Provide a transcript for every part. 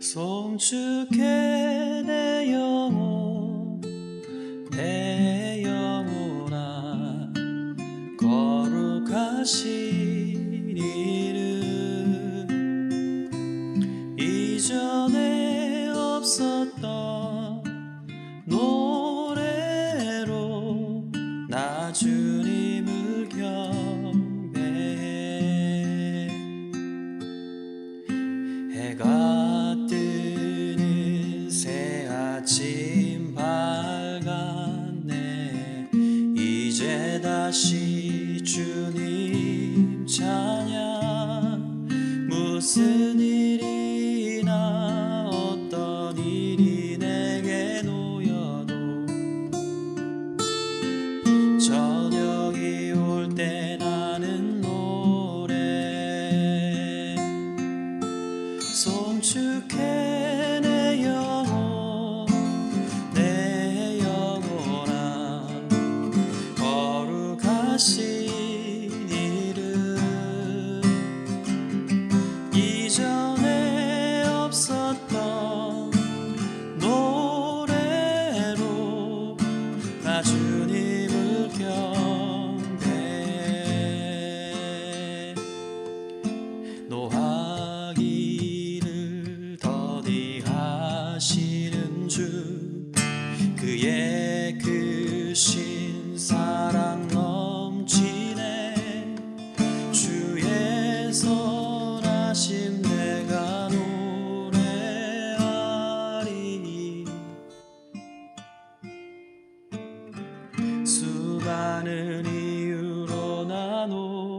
송축해 내 영혼 내 영혼아 거룩하신 이름. 다시 주님.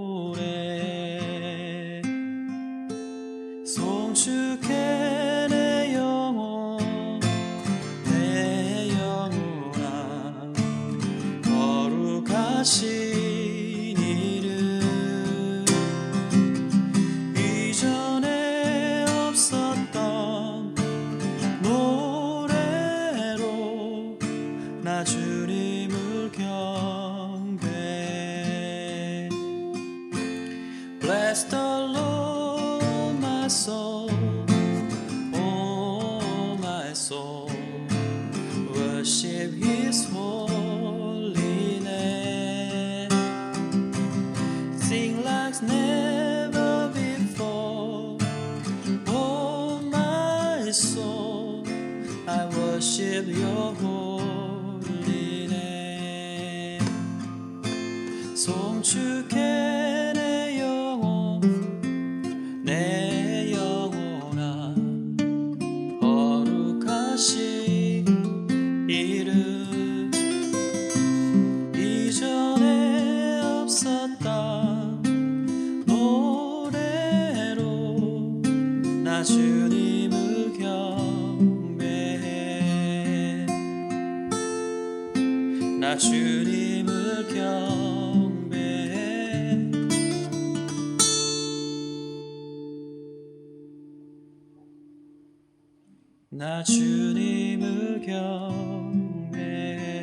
노래 송축해 내 영혼 내 영혼아 거룩하신 my soul, oh my soul, worship His. Sing like never before, oh my soul, I worship Your holy. 주님을 경배. 나 주님을 경배해